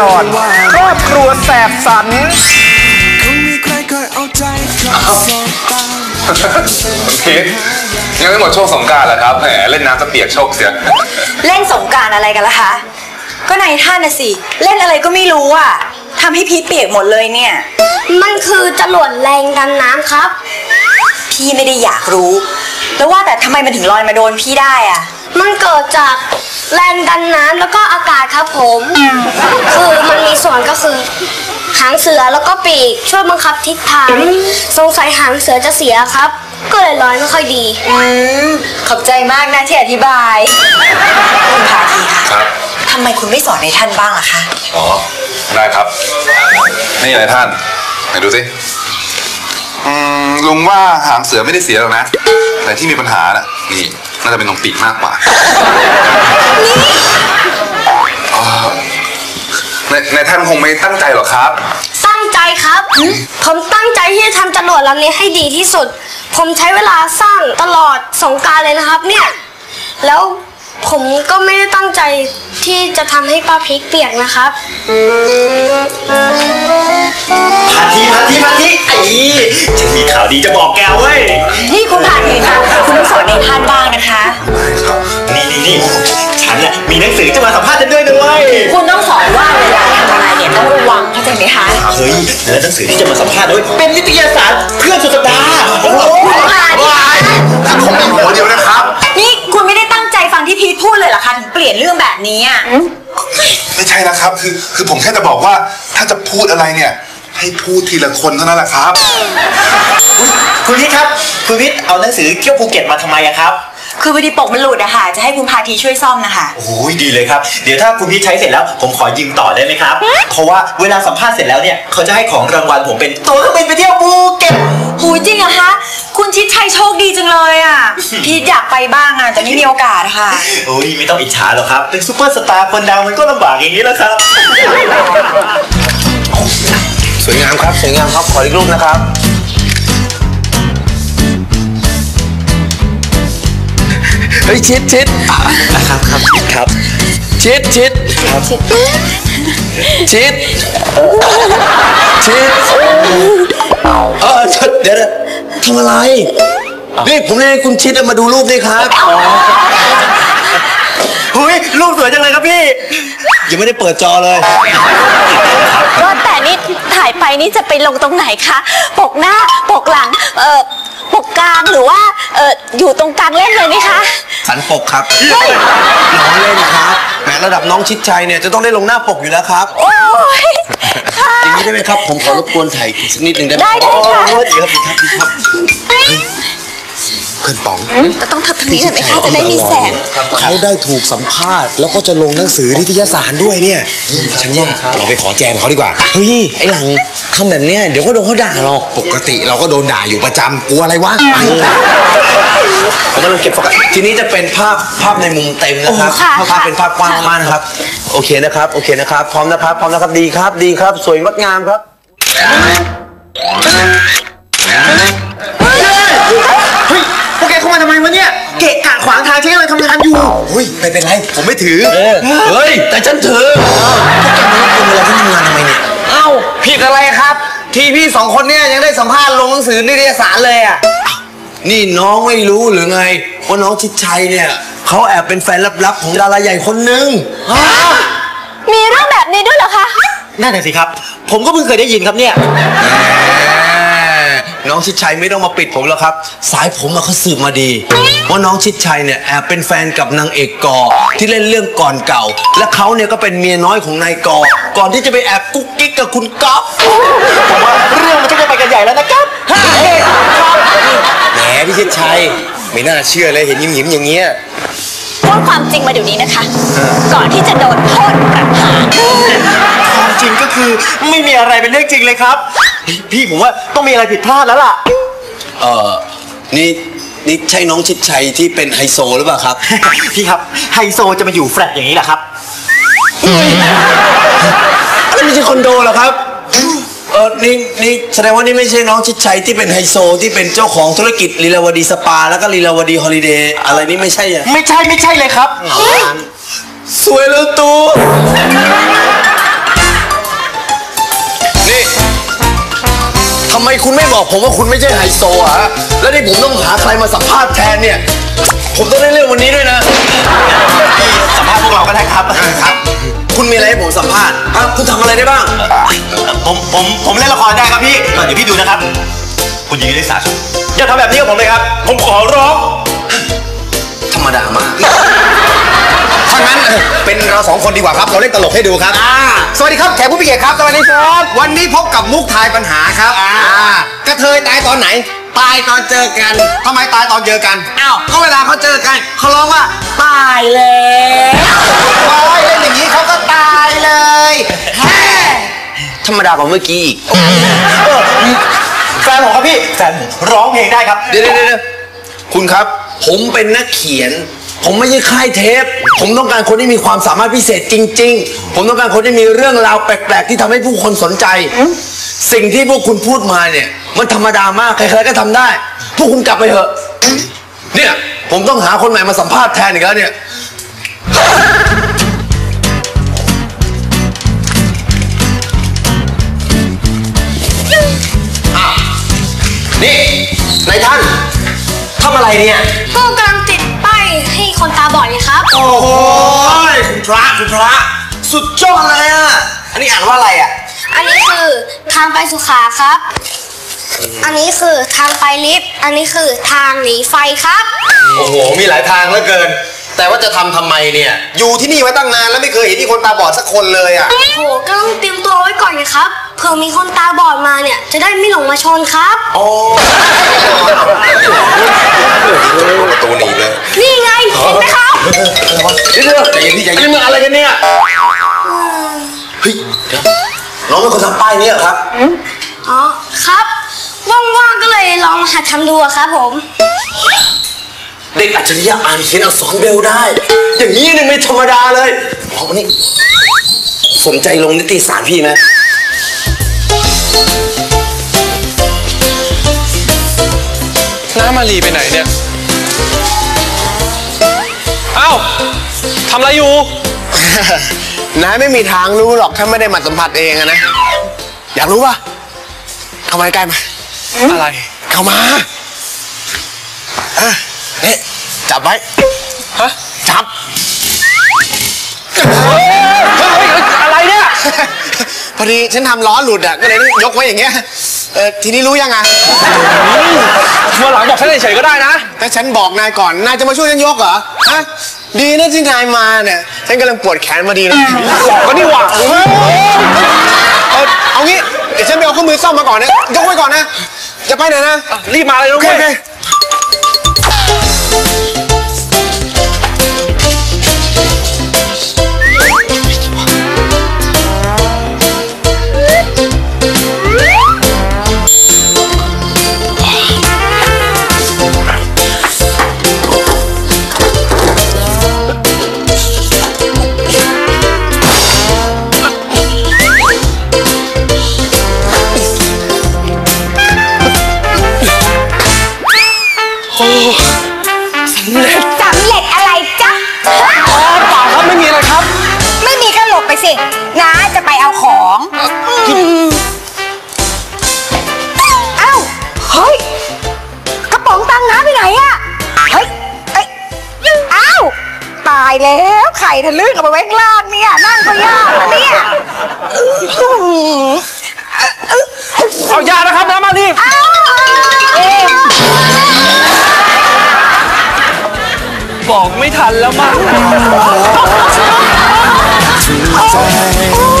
ตอนครอบครัวแสบสันคงมีใครเคยเอาใจเขาสบตาพีทยังไม่หมดช่วงสงกรารแล้วครับแหมเล่นน้ำจะเปียกโชกเสียเล่นสงกรารอะไรกันล่ะคะ ก็นายท่านน่ะสิ เล่นอะไรก็ไม่รู้อะทำให้พีทเปียกหมดเลยเนี่ย มันคือจรวดแรงดันน้ำครับ พี่ไม่ได้อยากรู้ แล้วว่าแต่ทำไมมันถึงลอยมาโดนพี่ได้อะ มันเกิดจาก แรงดันน้ำแล้วก็อากาศครับผม คือมันมีส่วนก็คือ หางเสือแล้วก็ปีกช่วยบังคับทิศทางสงสัยหางเสือจะเสียครับ ก็เลยลอยไม่ค่อยดี อืมขอบใจมากนะที่อธิบายคุณพาทีคะครับ ทำไมคุณไม่สอนในท่านบ้างล่ะคะ อ๋อ ได้ครับ นี่อะไรท่าน ไหนดูสิอืมลุงว่าหางเสือไม่ได้เสียหรอกนะ แต่ที่มีปัญหาน่ะนี่น่าจะเป็นตรงปีกมากกว่าอ๋อในในท่านคงไม่ตั้งใจหรอกครับ ตั้งใจครับ ผมตั้งใจที่จะทำจรวดลำนี้ให้ดีที่สุด ผมใช้เวลาสร้างตลอดสงกรารเลยนะครับ เนี่ย แล้ว ผมก็ไม่ได้ตั้งใจที่จะทำให้ป้าพริกเปียกนะครับ พาทีพาทีพาทีไอ้ฉันมีข่าวดีจะบอกแกเว้ยนี่คุณพาทีคะคุณต้องสอนในท่านบ้างนะคะ นี่นี่นี่ฉันน่ะมีหนังสือจะมาสัมภาษณ์ฉันด้วยนะเว้ยคุณต้องสอนว่าเวลาทำอะไรเนี่ยต้องระวังเข้าใจไหมคะเฮ้ยแล้วหนังสือที่จะมาสัมภาษณ์ด้วยเป็นนิตยสารเพื่อนสุดสัปดาห์โอ้โหท่านคงมีหัวเดียวนะ ตั้งใจฟังที่พีทพูดเลยเหรอคะถึงเปลี่ยนเรื่องแบบนี้อะไม่ใช่นะครับ คือคือผมแค่จะบอกว่าถ้าจะพูดอะไรเนี่ย ให้พูดทีละคนเท่านั้นแหละครับ คุณวิทย์ครับ คุณวิทย์เอาหนังสือเที่ยวภูเก็ตมาทำไมอะครับ คือพอดีปกมันหลุดอะค่ะ จะให้คุณพาทีช่วยซ่อมนะคะ โอ้ยดีเลยครับ เดี๋ยวถ้าคุณพี่ใช้เสร็จแล้ว ผมขอยืมต่อได้ไหมครับ เพราะว่าเวลาสัมภาษณ์เสร็จแล้วเนี่ย เขาจะให้ของรางวัลผมเป็นตั๋วเครื่องบินไปเที่ยวภูเก็ต หูยจริงเหรอคะ คุณชิดชัยโชคดีจังเลยอะพีทอยากไปบ้างอะแต่ไม่มีโอกาสค่ะ โอ้ยไม่ต้องอิจฉาหรอกครับ เป็นซูเปอร์สตาร์คนดังมันก็ลำบากอย่างนี้แหละครับ สวยงามครับ สวยงามครับ ขออีกรูปนะครับ เฮ้ยชิดชิดครับครับครับชิดชิดชิดชิดเออเดี๋ยวนะทำอะไร นี่ผมเลยกให้คุณชิดมาดูรูปนี่ครับหุยรูปสวยจังเลยครับพี่ ยังไม่ได้เปิดจอเลยว่าแต่นี่ถ่ายไปนี่จะไปลงตรงไหนคะ ปกหน้า ปกหลัง เอ่อ ปกกลางหรือว่า เอ่อ อยู่ตรงกลางเล่นเลยไหมคะ สันปกครับน้องเล่นครับแหมระดับน้องชิดชัยเนี่ยจะต้องได้ลงหน้าปกอยู่แล้วครับโอ้ยค่ะ อย่างนี้ได้ไหมครับ ผมขอรบกวนถ่ายอีกสักนิดหนึ่งได้ไหมได้ได้ค่ะ โอ้ดีครับดีครับดีครับ เฮ้ยเพื่อนป๋องแต่ต้องทำทางนี้หน่อยไหมคะจะได้มีแสง เขาได้ถูกสัมภาษณ์ แล้วก็จะลงหนังสือนิตยสารด้วยเนี่ย ฉันว่าเราไปขอแจมเขาดีกว่า เฮ้ย ไอ้หลังทำแบบเนี้ยเดี๋ยวก็โดนเขาด่าหรอก ปกติเราก็โดนด่าอยู่ประจำกลัวอะไรวะผมกำลังเก็บโฟกัสทีนี้จะเป็นภาพภาพในมุมเต็มนะครับโอ้ค่ะภาพเป็นภาพกว้างมากๆนะครับ โอเคนะครับ โอเคนะครับ พร้อมนะครับ พร้อมนะครับ ดีครับ ดีครับ สวยงดงามครับ มาทำไมวะเนี่ย เกะกะขวางทางที่เราทำงานอยู่เฮ้ยไม่เป็นไร ผมไม่ถือ เฮ้ย แต่ฉันถือพวกแกมารับคนเวลาที่ทำงานทำไมเนี่ย เอ้าผิดอะไรครับ ทีพี่สองคนเนี่ยยังได้สัมภาษณ์ลงหนังสือนิตยสารเลยอะ นี่น้องไม่รู้หรือไงว่าน้องชิดชัยเนี่ยเขาแอบเป็นแฟนลับๆของดาราใหญ่คนหนึ่งมีเรื่องแบบนี้ด้วยเหรอคะ นั่นน่ะสิครับ ผมก็เพิ่งเคยได้ยินครับเนี่ยแหม น้องชิดชัยไม่ต้องมาปิดผมแล้วครับ สายผมอะเขาสืบมาดีว่าน้องชิดชัยเนี่ยแอบเป็นแฟนกับนางเอกกอที่เล่นเรื่องก่อนเก่า และเขาเนี่ยก็เป็นเมียน้อยของนายกอก่อนที่จะไปแอบกุ๊กกิ๊กกับคุณก๊อฟผมว่าเรื่องมันจะไปกันใหญ่แล้วนะครับแหมพี่ชิดชัยไม่น่าเชื่อเลยเห็นยิ้มยิ้มๆอย่างเงี้ยพูดความจริงมาเดี๋ยวนี้นะคะ ก่อนที่จะโดนโทษประหารความจริงก็คือไม่มีอะไรเป็นเรื่องจริงเลยครับ เฮ้ยพี่ผมว่าต้องมีอะไรผิดพลาดแล้วล่ะ เออนี่นี่ใช่น้องชิดชัยที่เป็นไฮโซหรือเปล่าครับ พี่ครับไฮโซจะมาอยู่แฟลตอย่างนี้เหรอครับนี่ไม่ใช่คอนโดเหรอครับ เออนี่นี่แสดงว่านี่ไม่ใช่น้องชิดชัยที่เป็นไฮโซที่เป็นเจ้าของธุรกิจลีลาวดีสปา แล้วก็ลีลาวดีฮอลิเดย์อะไรนี่ไม่ใช่อะไม่ใช่ไม่ใช่เลยครับ สวยแล้วตู คุณไม่บอกผมว่าคุณไม่ใช่ไฮโซอะฮะแล้วนี่ผมต้องหาใครมาสัมภาษณ์แทนเนี่ย ผมต้องได้เรื่องวันนี้ด้วยนะ สัมภาษณ์พวกเราก็ได้ครับ ครับคุณมีอะไรให้ผมสัมภาษณ์ฮะคุณทำอะไรได้บ้าง ผมผมผมเล่นละครได้ครับพี่เออเดี๋ยวพี่ดูนะครับ คุณยิงได้สาชุดอย่าทำแบบนี้กับผมเลยครับ ผมขอร้อง ธรรมดามาก ถ้างั้นเออเป็นเราสองคนดีกว่าครับ เราเล่นตลกให้ดูครับ สวัสดีครับแขกผู้มีเกียรติครับ สวัสดีครับ วันนี้พบกับมุกทายปัญหาครับอ่ากระเทยตายตอนไหน ตายตอนเจอกันทำไมตายตอนเจอกัน อ้าวก็เวลาเขาเจอกันเขาร้องว่าตายแล้วโอ้ยเล่นอย่างนี้เขาก็ตายเลยแฮ่ธรรมดากว่าเมื่อกี้อีกแฟนผมครับพี่แฟนผมร้องเพลงได้ครับ เดี๋ยวเดี๋ยวเดี๋ยวคุณครับ ผมเป็นนักเขียน ผมไม่ใช่ค่ายเทป ผมต้องการคนที่มีความสามารถพิเศษจริง ๆ ผมต้องการคนที่มีเรื่องราวแปลก ๆ ที่ทำให้ผู้คนสนใจ สิ่งที่พวกคุณพูดมาเนี่ย มันธรรมดามากใครๆก็ทำได้ พวกคุณกลับไปเถอะ เนี่ย ผมต้องหาคนใหม่มาสัมภาษณ์แทนอีกแล้วเนี่ย นี่นายท่านทำอะไรเนี่ย ก็กำลัง พระคุณพระ สุดยอดเลยอะ อันนี้อ่านว่าอะไรอะ อันนี้คือทางไปสุขาครับ อันนี้คือทางไปลิฟต์ อันนี้คือทางหนีไฟครับ โอ้โห มีหลายทางเหลือเกิน แต่ว่าจะทำทำไมเนี่ย อยู่ที่นี่มาตั้งนานแล้วไม่เคยเห็นที่คนตาบอดสักคนเลยอะโหก็ต้องเตรียมตัวไว้ก่อนไงครับ เผื่อมีคนตาบอดมาเนี่ย จะได้ไม่หลงมาชนครับ โอ้ประตูหนีบเลยนี่ไงเห็นไหมครับเดี๋ยวเดี๋ยวใจเย็นพี่ใจเย็นนี่มันอะไรกันเนี่ยเฮ้ยเดี๋ยวน้องเป็นคนทำป้ายนี้เหรอครับอ๋อครับว่างๆก็เลยลองมาหัดทำดูอะครับผม เด็กอัจฉริยะอ่านเขียนอักษรเบลได้ อย่างนี้นี่ไม่ธรรมดาเลยพอวันนี้สนใจลงนิติสารพี่ไหม น้ามารีไปไหนเนี่ยเอ้าทำอะไรอยู่ นายไม่มีทางรู้หรอกถ้าไม่ได้มาสัมผัสเองอะนะ อยากรู้ป่ะเข้ามาใกล้มา อะไร เข้ามาเออเนี่ยจับไว้ ฮะ จับเฮ้ยเฮ้ยอะไรเนี่ย พอดีฉันทำล้อหลุดอะก็เลยต้องยกไว้อย่างเงี้ย เออทีนี้รู้ยังไงวันหลังบอกฉันเฉยๆก็ได้นะ ถ้าฉันบอกนายก่อน นายจะมาช่วยฉันยกเหรอฮะดีนะที่นายมาเนี่ย ฉันกำลังปวดแขนมาดีเลยหลอกก็นี่หว่าเออเอางี้ เดี๋ยวฉันไปเอาเครื่องมือซ่อมมาก่อนนะ ยกไว้ก่อนนะ จะไปไหนนะ รีบมาเลยโอลูกเคเว้โอเคย น้าจะไปเอาของเอ้าเฮ้ยกระป๋องตังค์น้าไปไหนอะเฮ้ยเอ้ยเอ้าตายแล้วไข่ทะลึ่งเอาไปไว้ข้างล่างเนี่ยนั่งก็ยากนะเนี่ยอื้อหือเอายานะครับน้ามารีบ เอ้าเอ้ยบอกไม่ทันแล้วมั้ง time.